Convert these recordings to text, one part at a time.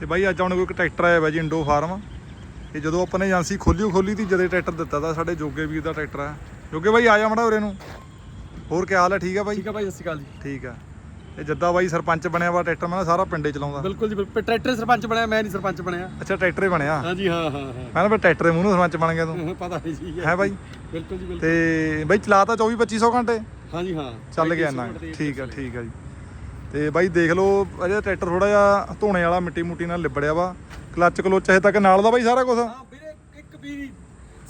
ਤੇ ਬਾਈ ਅੱਜ ਆਪਣੇ ਕੋਲ ਇੱਕ ਟਰੈਕਟਰ ਆਇਆ ਵਾ ਜੀ ਇੰਡੋ ਫਾਰਮ। ਇਹ ਜਦੋਂ ਆਪਾਂ ਨੇ ਏਜੰਸੀ ਖੋਲੀ ਖੋਲੀ ਤੀ ਜਦੇ ਟਰੈਕਟਰ ਦਿੱਤਾ ਤਾਂ ਸਾਡੇ ਜੋਗੇ ਵੀਰ ਦਾ ਟਰੈਕਟਰ ਆ। ਜੋਗੇ ਬਾਈ ਆ ਜਾ ਮੜਾ ਉਰੇ ਨੂੰ। ਹੋਰ ਕੀ ਹਾਲ ਹੈ ਠੀਕ ਆ ਬਾਈ? ਠੀਕ ਆ ਭਾਈ ਸਤਿ ਸ਼੍ਰੀ ਅਕਾਲ ਜੀ। ਠੀਕ ਆ। ਇਹ ਜੱਦਾ ਬਾਈ ਸਰਪੰਚ ਬਣਿਆ ਵਾ ਟਰੈਕਟਰ ਮੈਂ ਸਾਰਾ ਪਿੰਡੇ ਚਲਾਉਂਦਾ। ਬਿਲਕੁਲ ਜੀ ਬਿਲਕੁਲ। ਟਰੈਕਟਰ ਸਰਪੰਚ ਬਣਿਆ ਮੈਂ ਨਹੀਂ ਸਰਪੰਚ ਬਣਿਆ। ਅੱਛਾ ਟਰੈਕਟਰ ਹੀ ਬਣਿਆ। ਹਾਂਜੀ ਹਾਂ ਹਾਂ ਮੈਂ ਨਾ ਫਿਰ ਟਰੈਕਟਰ ਮੂੰਹ ਨੂੰ ਸਰਪੰਚ ਬਣ ਗਿਆ ਤੂੰ। ਹਾਂ ਪਤਾ ਨਹੀਂ ਜੀ। ਹੈ ਬਾਈ? ਬਿਲਕੁਲ ਜੀ ਬਿਲਕੁਲ। ਤੇ ਬਾਈ ਚਲਾਤਾ 24 2500 ਘੰਟੇ? ਹਾਂਜੀ ਹਾਂ। ਚੱਲ ਗਿਆ ਨਾ ਠੀਕ ਆ ਠੀਕ ਆ ਜੀ। ਤੇ ਬਾਈ ਦੇਖ ਲਓ ਅਜੇ ਟਰੈਕਟਰ ਥੋੜਾ ਜਿਹਾ ਧੋਣੇ ਵਾਲਾ ਮਿੱਟੀ ਮੁੱਟੀ ਨਾਲ ਲਿਬੜਿਆ ਵਾ। ਕਲੱਚ ਕਲੋਚ ਹਜੇ ਤੱਕ ਨਾਲ ਦਾ ਬਾਈ ਸਾਰਾ ਕੁਝ ਹਾਂ ਵੀਰੇ ਇੱਕ ਵੀ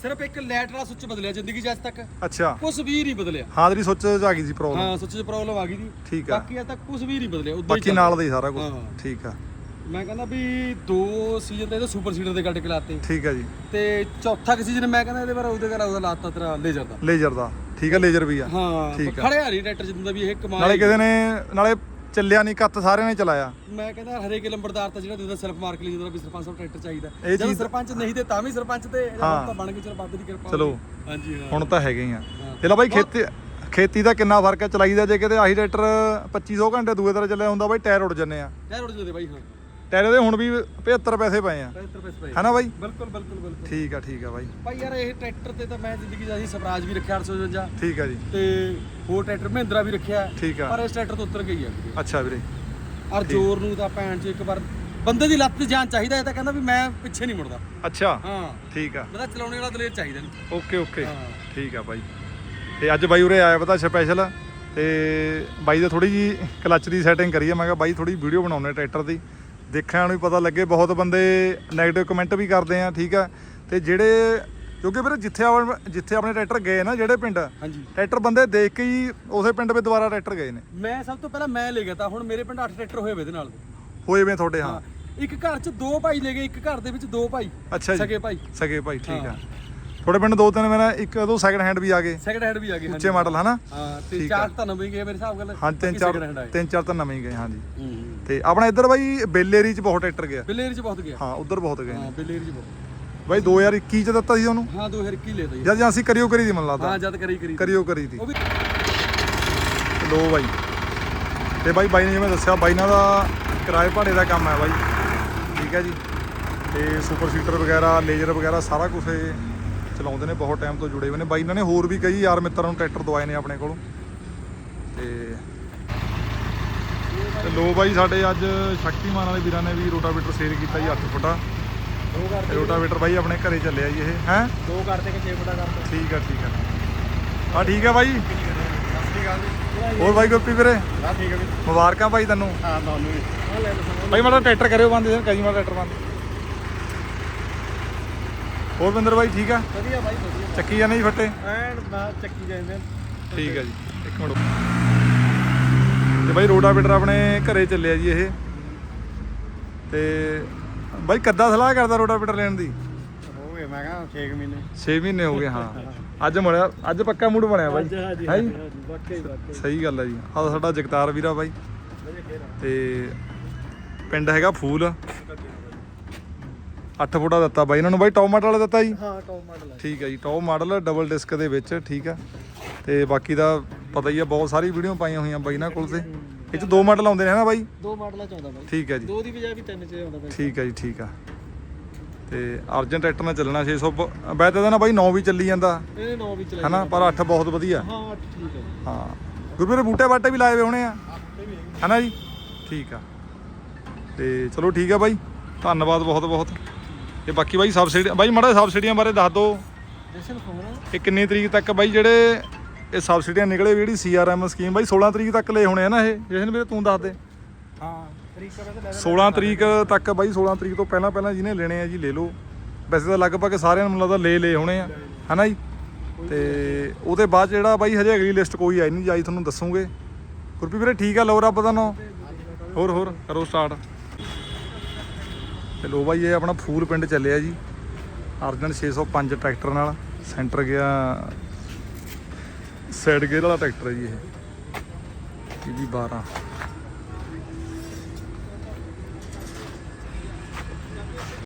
ਸਿਰਫ ਇੱਕ ਲਾਈਟ ਵਾਲਾ ਸੁੱਚ ਬਦਲਿਆ ਜ਼ਿੰਦਗੀ 'ਚ ਅੱਜ ਤੱਕ। ਅੱਛਾ। ਕੁਝ ਵੀ ਨਹੀਂ ਬਦਲਿਆ। ਹਾਂ ਤੇਰੀ ਸੁੱਚ ਚ ਆ ਗਈ ਸੀ ਪ੍ਰੋਬਲਮ ਹਾਂ ਸੁੱਚ 'ਚ ਪ੍ਰੋਬਲਮ ਆ ਗਈ ਦੀ ਠੀਕ ਆ। ਬਾਕੀ ਅੱਜ ਤੱਕ ਕੁਝ ਵੀ ਨਹੀਂ ਬਦਲਿਆ ਉਦਾਂ ਹੀ ਬਾਕੀ ਨਾਲ ਦਾ ਹੀ ਸਾਰਾ ਕੁਝ ਹਾਂ। ਠੀਕ ਆ। ਮੈਂ ਕਹਿੰਦਾ ਵੀ ਦੋ ਸੀਜ਼ਨ ਤੇ ਇਹਦੇ ਸੁਪਰ ਸੀਡਰ ਦੇ ਗੱਡ ਕੇ ਲਾਤੇ। ਠੀਕ ਆ ਜੀ। ਤੇ ਚੌਥਾ ਸੀਜ਼ਨ ਮੈਂ ਕਹਿੰਦਾ ਇਹਦੇ ਬਾਰੇ ਉਹਦੇ ਘਰ ਉਹਦਾ ਲਾਤਾ ਤੇਰਾ ਲੇਜ਼ਰ ਦਾ। ਲੇਜ਼ਰ ਦਾ। ਠੀਕ ਆ ਲੇਜ਼ਰ ਵੀ ਆ। ਹਾਂ ਠੀਕ ਆ। ਖੜਿਆ ਨਹੀਂ ਟਰੈਕਟਰ ਜਿੱਦਾਂ ਦਾ ਵੀ ਇਹ ਕਮਾਲ ਨਾਲੇ ਕਿਸੇ ਨੇ ਨਾਲੇ ਚੱਲਿਆ ਨਹੀਂ ਕੱਤ ਸਾਰਿਆਂ ਨੇ ਚਲਾਇਆ ਮੈਂ ਕਹਿੰਦਾ ਹਰੇਕ ਲੰਬੜਦਾਰ ਤਾਂ ਜਿਹੜਾ ਦਿੰਦਾ ਸੈਲਫ ਮਾਰਕ ਲਈ ਜਦੋਂ ਵੀ ਸਰਪੰਚ ਸਾਹਿਬ ਟਰੈਕਟਰ ਚਾਹੀਦਾ ਇਹ ਜਦੋਂ ਚੀਜ਼- ਸਰਪੰਚ ਨਹੀਂ ਤੇ ਤਾਂ ਵੀ ਸਰਪੰਚ ਤੇ ਹਾਂ। ਤਾਂ ਬਣ ਕੇ ਚਲੋ ਬਾਬੇ ਦੀ ਕਿਰਪਾ ਚਲੋ। ਹੋਈ। ਹਾਂਜੀ ਹਾਂ ਹੁਣ ਤਾਂ ਹੈਗੇ ਹੀ ਆ। ਤੇ ਲੈ ਬਾਈ ਖੇਤੀ ਖੇਤੀ ਦਾ ਕਿੰਨਾ ਫ਼ਰਕ ਹੈ ਚਲਾਈ ਦਾ ਜੇ ਕਿਤੇ ਆਹੀ ਟਰੈਕਟਰ 2500 ਘੰਟੇ ਦੂਏ ਤਰ੍ਹਾਂ ਚੱਲਿਆ ਹੁੰਦਾ ਬਾਈ ਟਾਇਰ ਉੱਡ ਜੰਨੇ ਆ ਯਾਰ ਉੜ ਜਦੇ ਬਾਈ ਹਾਂ ਟਾਇਰ ਦੇ ਹੁਣ ਵੀ 75 ਪੈਸੇ ਪਏ ਆ। 75 ਪੈਸੇ ਪਏ। ਹੈਨਾ ਬਾਈ? ਬਿਲਕੁਲ ਬਿਲਕੁਲ ਬਿਲਕੁਲ। ਠੀਕ ਆ ਠੀਕ ਆ ਬਾਈ। ਭਾਈ ਯਾਰ ਇਹ ਟਰੈਕਟਰ ਤੇ ਤਾਂ ਮੈਂ ਜ਼ਿੰਦਗੀ ਦਾ ਸੀ ਸਵਰਾਜ ਵੀ ਰੱਖਿਆ 855 ਠੀਕ ਆ ਜੀ। ਤੇ ਹੋਰ ਟਰੈਕਟਰ ਮਹਿੰਦਰਾ ਵੀ ਰੱਖਿਆ। ਠੀਕ ਆ। ਪਰ ਇਸ ਟਰੈਕਟਰ ਤੋਂ ਉਤਰ ਗਈ ਆ। ਵੀਰੇ। ਅੱਛਾ ਵੀਰੇ। ਔਰ ਜ਼ੋਰ ਨੂੰ ਤਾਂ ਭੈਣ ਚ ਇੱਕ ਵਾਰ ਬੰਦੇ ਦੀ ਲੱਤ ਜਾਨ ਚਾਹੀਦਾ ਇਹ ਤਾਂ ਕਹਿੰਦਾ ਵੀ ਮੈਂ ਪਿੱਛੇ ਨਹੀਂ ਮੁੜਦਾ। ਅੱਛਾ। ਹਾਂ। ਠੀਕ ਆ। ਬੰਦਾ ਚਲਾਉਣੇ ਵਾਲਾ ਦਲੇਰ ਚਾਹੀਦਾ ਨਹੀਂ ਓਕੇ ਓਕੇ। ਹਾਂ। ਠੀਕ ਆ ਬਾਈ। ਤੇ ਅੱਜ ਬਾਈ ਉਰੇ ਆਇਆ ਪਤਾ ਸਪੈਸ਼ਲ ਤੇ ਬਾਈ ਦੇ ਥੋੜੀ ਜੀ ਕਲੱਚ ਦੀ ਸੈਟਿੰਗ ਕਰੀਏ ਮੈਂ ਕਿਹਾ ਬਾਈ ਥੋੜੀ ਵੀਡੀਓ ਬਣਾਉਣੇ ਟਰੈਕਟਰ ਦੀ। ਦੇਖਣ ਨੂੰ ਵੀ ਪਤਾ ਲੱਗੇ ਬਹੁਤ ਬੰਦੇ 네ਗੇਟਿਵ ਕਮੈਂਟ ਵੀ ਕਰਦੇ ਆ ਠੀਕ ਆ। ਤੇ ਜਿਹੜੇ ਕਿਉਂਕਿ ਵੀਰੇ ਜਿੱਥੇ ਆਪ- ਜਿੱਥੇ ਆਪਣੇ ਟਰੈਕਟਰ ਗਏ ਨਾ ਜਿਹੜੇ ਪਿੰਡ ਹਾਂਜੀ। ਟਰੈਕਟਰ ਬੰਦੇ ਦੇਖ ਕੇ ਹੀ ਉਸੇ ਪਿੰਡ ਵਿੱਚ ਦੁਬਾਰਾ ਟਰੈਕਟਰ ਗਏ ਨੇ। ਮੈਂ ਸਭ ਤੋਂ ਪਹਿਲਾਂ ਮੈਂ ਲੈ ਗਿਆ ਤਾਂ ਹੁਣ ਮੇਰੇ ਪਿੰਡ 8 ਟਰੈਕਟਰ ਹੋਏ ਵੇ ਇਹਦੇ ਨਾਲ। ਹੋਏ ਵੇ ਤੁਹਾਡੇ ਹਾਂ। ਇੱਕ ਘਰ 'ਚ ਦੋ ਭਾਈ ਲੈ ਗਏ ਇੱਕ ਘਰ ਦੇ ਵਿੱਚ ਦੋ ਭਾਈ ਅੱਛਾ ਜੀ। ਸਕੇ ਭਾਈ। ਸਗੇ ਭਾਈ ਠੀਕ ਆ। ਹਾਂ। ਤੁਹਾਡੇ ਪਿੰਡ ਦੋ ਤਿੰਨ ਮੇਰਾ ਇੱਕ ਦੋ ਸੈਕਿੰਡ ਹੈਂਡ ਵੀ ਆ ਗਏ। ਸੈਕੰਡ ਹੈਂਡ ਵੀ ਆ ਗਏ ਉੱਚੇ ਮਾਡਲ ਹਨਾ? ਹਾਂ ਤੇ ਚਾਰ ਤਾਂ ਨਵੇਂ ਗਏ ਮੇਰੇ ਹਿਸਾਬ ਨਾਲ। ਹਾਂ ਤਿੰਨ ਚਾਰ। ਤਿੰਨ ਚਾਰ ਤਾਂ ਨਵੇਂ ਗਏ ਹਾਂਜੀ। ਤੇ ਆਪਣਾ ਇੱਧਰ ਬਾਈ ਬੇਲੇਰੀ ਚ ਬਹੁਤ ਟਰੈਕਟਰ ਗਿਆ। ਬਿਲੇਰ 'ਚ ਬਹੁਤ ਗਿਆ। ਹਾਂ ਉਧਰ ਬਹੁਤ ਗਏ ਹਾਂ ਬਿਲੇਰ 'ਚ ਬਹੁਤ। ਬਾਈ 2021 ਚ ਦਿੱਤਾ ਸੀ ਉਹਨੂੰ? ਹਾਂ 2021 ਲੈ ਤਾ ਜੀ। ਜਦ ਜਾਂ ਅਸੀਂ ਕਰਿਓ ਕਰੀ ਦੀ ਮਨ ਲੱਗਦਾ। ਹਾਂ ਜਦ ਕਰੀ ਕਰੀ ਕਰਿਓ ਕਰੀ ਦੀ। ਲੋ ਬਾਈ। ਤੇ ਬਾਈ ਬਾਈ ਨੇ ਜਿਵੇਂ ਦੱਸਿਆ ਬਾਈ ਨਾਲ ਦਾ ਕਿਰਾਏ ਭਾੜੇ ਦਾ ਕੰਮ ਹੈ ਬਾਈ। ਠੀਕ ਹੈ ਜੀ। ਤੇ ਸੁਪਰ ਸੀਟਰ ਵਗੈਰਾ ਲੇਜ਼ਰ ਵਗੈਰਾ ਸਾਰਾ ਕੁਝ ਚਲਾਉਂਦੇ ਨੇ ਬਹੁਤ ਟਾਈਮ ਤੋਂ ਜੁੜੇ ਹੋਏ ਨੇ। ਬਾਈ ਇਹਨਾਂ ਨੇ ਹੋਰ ਵੀ ਕਈ ਯਾਰ ਮਿੱਤਰਾਂ ਨੂੰ ਟਰੈਕਟਰ ਦਵਾਏ ਨੇ ਆਪਣੇ ਕੋਲੋਂ। ਤੇ ਤੇ ਲੋ ਬਾਈ ਸਾਡੇ ਅੱਜ ਸ਼ਕਤੀਮਾਨ ਵਾਲੇ ਵੀਰਾਂ ਨੇ ਵੀ ਰੋਟਾਵੇਟਰ ਸੇਲ ਕੀਤਾ ਜੀ 8 ਫੁੱਟਾ। ਰੋਟਾਵੇਟਰ ਬਾਈ ਆਪਣੇ ਘਰੇ ਚੱਲਿਆ ਜੀ ਇਹ ਹੈ? ਦੋ ਕਰਦੇ ਕਿ 6 ਫੁੱਟਾ ਕਰਦਾ ਠੀਕ ਆ ਠੀਕ ਆ। ਹਾਂ ਠੀਕ ਆ ਬਾਈ। ਹੋਰ ਬਾਈ ਗੁੱਪੀ ਵੀਰੇ? ਹਾਂ ਠੀਕ ਹੈ ਵੀ ਮੁਬਾਰਕਾਂ ਭਾਈ ਤੈਨੂੰ। ਹਾਂ ਤੁਹਾਨੂੰ ਵੀ। ਬਾਈ ਮਾੜਾ ਟਰੈਕਟਰ ਕਰਿਓ ਬੰਦ ਯਾਰ ਕਰੀ ਮਾੜਾ ਟਰੈਕਟਰ ਬੰਦ। ਹੋਰ ਬਿੰਦਰ ਬਾਈ ਠੀਕ ਆ? ਵਧੀਆ ਬਾਈ ਵਧੀਆ। ਚੱਕੀ ਜਾਂਦੇ ਜੀ ਫੱਟੇ? ਐਨ ਬਾ ਚੱਕੀ ਜਾਂਦੇ ਠੀਕ ਆ ਜੀ। ਇੱਕ ਮਿੰਟ। ਤੇ ਬਾਈ ਰੋਟਾਵੇਟਰ ਆਪਣੇ ਘਰੇ ਚੱਲਿਆ ਜੀ ਇਹ। ਤੇ ਬਾਈ ਕੱਦਾ ਸਲਾਹ ਕਰਦਾ ਰੋਟਾਵੇਟਰ ਲੈਣ ਦੀ? ਹੋ ਗਏ ਮੈਂ ਕਹਾਂ 6 ਮਹੀਨੇ। 6 ਮਹੀਨੇ ਹੋ ਗਏ ਹਾਂ। ਅੱਜ ਬਣਿਆ ਅੱਜ ਪੱਕਾ ਮੂਡ ਬਣਿਆ ਬਾਈ। ਹਾਂਜੀ ਹੈ ਜੀ? ਵਾਕਈ ਵਾਕਈ। ਸਹੀ ਗੱਲ ਹੈ ਜੀ। ਆਹ ਸਾਡਾ ਜਗਤਾਰ ਵੀਰਾ ਬਾਈ। ਤੇ ਪਿੰਡ ਹੈਗਾ ਫੂਲ। 8 ਫੁੱਟਾ ਦਿੱਤਾ ਬਾਈ। ਇਹਨਾਂ ਨੂੰ ਬਾਈ ਟੌਪ ਮਾਡਲ ਵਾਲਾ ਦਿੱਤਾ ਜੀ? ਹਾਂ ਟੌਪ ਮਾਡਲ ਹੈ। ਠੀਕ ਹੈ ਜੀ ਟੌਪ ਮਾਡਲ ਡਬਲ ਡਿਸਕ ਦੇ ਵਿੱਚ ਠੀਕ ਆ ਤੇ ਬਾਕੀ ਦਾ ਪਤਾ ਹੀ ਆ ਬਹੁਤ ਸਾਰੀ ਵੀਡੀਓ ਪਾਈਆਂ ਹੋਈਆਂ ਬਾਈ ਨਾਲ ਕੋਲ ਤੇ ਇਹ ਚ ਦੋ ਮਾਡਲ ਆਉਂਦੇ ਨੇ ਹਨਾ ਬਾਈ? ਦੋ ਮਾਡਲਾਂ ਚ ਆਉਂਦਾ ਬਾਈ। ਠੀਕ ਹੈ ਜੀ। ਦੋ ਦੀ ਬਜਾਏ ਵੀ ਤਿੰਨ ਚ ਆਉਂਦਾ ਬਾਈ। ਠੀਕ ਹੈ ਜੀ ਠੀਕ ਆ। ਤੇ ਅਰਜਨ ਟਰੈਕਟਰ ਨਾਲ ਚੱਲਣਾ 600 ਵੈਸੇ ਤਾਂ ਨਾ ਬਾਈ 9 ਵੀ ਚੱਲੀ ਜਾਂਦਾ। ਇਹਨੇ ਨੌ ਵੀ ਚਲਾਈ ਹਨਾ ਪਰ 8 ਬਹੁਤ ਵਧੀਆ। ਹਾਂ ਅੱਠ ਠੀਕ ਹੈ ਹਾਂ। ਗੁਰਬੀਰ ਬੂਟੇ ਬਾਟੇ ਵੀ ਲਾਏ ਹੋਏ ਹੋਣੇ ਆ। ਇਹ। ਹਨਾ ਜੀ? ਠੀਕ ਆ। ਤੇ ਚਲੋ ਠੀਕ ਆ ਬਾਈ। ਧੰਨਵਾਦ ਬਹੁਤ ਬਹੁਤ ਤੇ ਬਾਕੀ ਬਾਈ ਸਬਸਿਡੀ ਬਾਈ ਮਾੜਾ ਸਬਸਿਡੀਆਂ ਬਾਰੇ ਦੱਸ ਦਿਓ ਜਸ਼ਨ ਇਹ ਕਿੰਨੀ ਤਰੀਕ ਤੱਕ ਬਾਈ ਜਿਹੜੇ ਇਹ ਸਬਸਿਡੀਆਂ ਨਿਕਲੇ ਵੀ ਜਿਹੜੀ ਸੀਆਰਐਮ ਸਕੀਮ ਬਾਈ 16 ਤਰੀਕ ਤੱਕ ਲਏ ਹੋਣੇ ਆ ਨਾ ਇਹ। ਜਸ਼ਨ ਵੀਰੇ ਤੂੰ ਦੱਸ ਦੇ। ਹਾਂ ਤਰੀਕ ਕਰੇ ਤਾਂ 16 ਤਰੀਕ ਤੱਕ ਬਾਈ 16 ਤਰੀਕ ਤੋਂ ਪਹਿਲਾਂ ਪਹਿਲਾਂ ਜਿਹਨੇ ਲੈਣੇ ਆ ਜੀ ਲੈ ਲਓ। ਵੈਸੇ ਤਾਂ ਲਗਭਗ ਸਾਰਿਆਂ ਨੂੰ ਲੱਗਦਾ ਲੈ ਲਏ ਹੋਣੇ ਆ। ਹਨਾ ਜੀ? ਤੇ ਉਹਦੇ ਬਾਅਦ ਜਿਹੜਾ ਬਾਈ ਹਜੇ ਅਗਲੀ ਲਿਸਟ ਕੋਈ ਆਈ ਨਹੀਂ ਜਾਈ ਤੁਹਾਨੂੰ ਦੱਸੂਗੇ। ਗੁਰਪ੍ਰੀਤ ਵੀਰੇ ਠੀਕ ਆ ਲਓ ਰੱਬ ਦਾ ਨਾਂ ਹੋਰ ਹੋਰ ਕਰੋ ਸਟਾਰਟ ਤੇ ਲੋ ਬਾਈ, ਇਹ ਆਪਣਾ ਫੂਲ ਪਿੰਡ ਚੱਲਿਆ ਜੀ। ਅਰਜਨ 605 ਟਰੈਕਟਰ ਨਾਲ ਸੈਂਟਰ ਗਿਆ। ਸਾਈਡ ਗੇਅਰ ਵਾਲਾ ਟਰੈਕਟਰ ਹੈ ਜੀ ਇਹ। ਇਹ ਵੀ 12